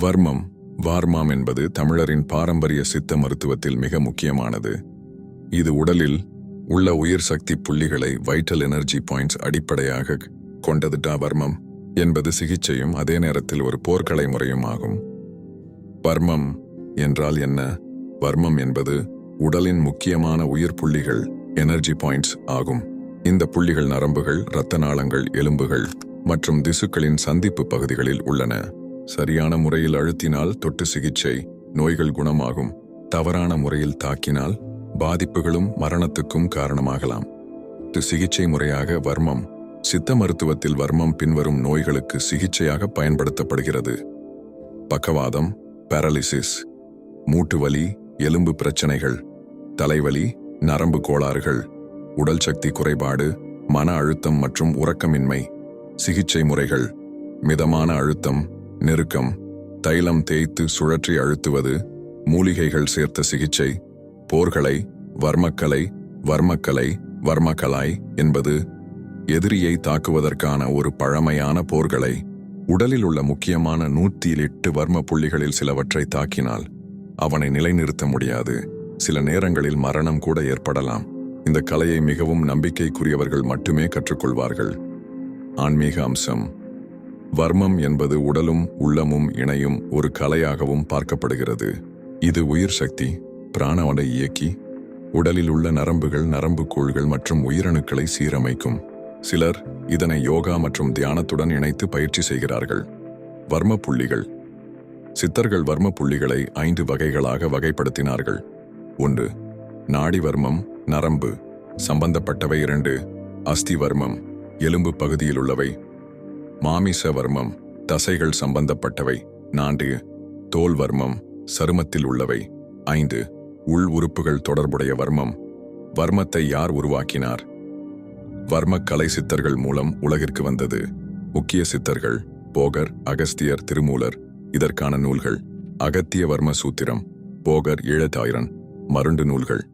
வர்மம் வார்மாம் என்பது தமிழரின் பாரம்பரிய சித்த மருத்துவத்தில் மிக முக்கியமானது. இது உடலில் உள்ள உயிர் சக்தி புள்ளிகளை வைட்டல் எனர்ஜி பாயிண்ட்ஸ் அடிப்படையாக கொண்டதுடா வர்மம் என்பது சிகிச்சையும் அதே நேரத்தில் ஒரு போர்க்கலை முறையும் ஆகும். வர்மம் என்றால் என்ன? வர்மம் என்பது உடலின் முக்கியமான உயிர் புள்ளிகள் எனர்ஜி பாயிண்ட்ஸ் ஆகும். இந்த புள்ளிகள் நரம்புகள் இரத்த நாளங்கள் எலும்புகள் மற்றும் திசுக்களின் சந்திப்பு பகுதிகளில் உள்ளன. சரியான முறையில் அழுத்தினால் தொட்டு சிகிச்சை நோய்கள் குணமாகும். தவறான முறையில் தாக்கினால் பாதிப்புகளும் மரணத்துக்கும் காரணமாகலாம். சிகிச்சை முறையாக வர்மம். சித்த மருத்துவத்தில் வர்மம் பின்வரும் நோய்களுக்கு சிகிச்சையாக பயன்படுத்தப்படுகிறது. பக்கவாதம் பேரலிசிஸ் மூட்டு வலி எலும்பு பிரச்சனைகள் தலைவலி நரம்பு கோளாறுகள் உடல் சக்தி குறைபாடு மன அழுத்தம் மற்றும் உறக்கமின்மை சிகிச்சை முறைகள் மிதமான அழுத்தம் நெருக்கம் தைலம் தேய்த்து சுழற்றி அழுத்துவது மூலிகைகள் சேர்த்த சிகிச்சை போர்களை வர்மக்கலை வர்மக்கலை வர்மக்கலாய் என்பது எதிரியை தாக்குவதற்கான ஒரு பழமையான போர்களை. உடலில் உள்ள முக்கியமான நூற்றி எட்டு வர்ம புள்ளிகளில் சிலவற்றை தாக்கினால் அவனை நிலைநிறுத்த முடியாது. சில நேரங்களில் மரணம் கூட ஏற்படலாம். இந்த கலையை மிகவும் நம்பிக்கைக்குரியவர்கள் மட்டுமே கற்றுக்கொள்வார்கள். ஆன்மீக அம்சம். வர்மம் என்பது உடலும் உள்ளமும் இணையும் ஒரு கலையாகவும் பார்க்கப்படுகிறது. இது உயிர் சக்தி பிராணவனை இயக்கி உடலில் உள்ள நரம்புகள் நரம்புக்கூழ்கள் மற்றும் உயிரணுக்களை சீரமைக்கும். சிலர் இதனை யோகா மற்றும் தியானத்துடன் இணைத்து பயிற்சி செய்கிறார்கள். வர்ம புள்ளிகள். சித்தர்கள் வர்ம புள்ளிகளை ஐந்து வகைகளாக வகைப்படுத்தினார்கள். ஒன்று நாடி வர்மம் நரம்பு. சம்பந்தப்பட்டவை இரண்டு அஸ்தி வர்மம். எலும்பு பகுதியில் உள்ளவை மாமிச வர்மம் தசைகள் சம்பந்தப்பட்டவை. நான்கு தோல் வர்மம் சருமத்தில் உள்ளவை. ஐந்து உள் உறுப்புகள் தொடர்புடைய வர்மம். வர்மத்தை யார் உருவாக்கினார்? வர்ம கலை சித்தர்கள் மூலம் உலகிற்கு வந்தது. முக்கிய சித்தர்கள் போகர் அகஸ்தியர் திருமூலர் இதற்கான நூல்கள். அகத்திய வர்ம சூத்திரம் போகர் ஈழத்தாயிரன் மருண்டு நூல்கள்.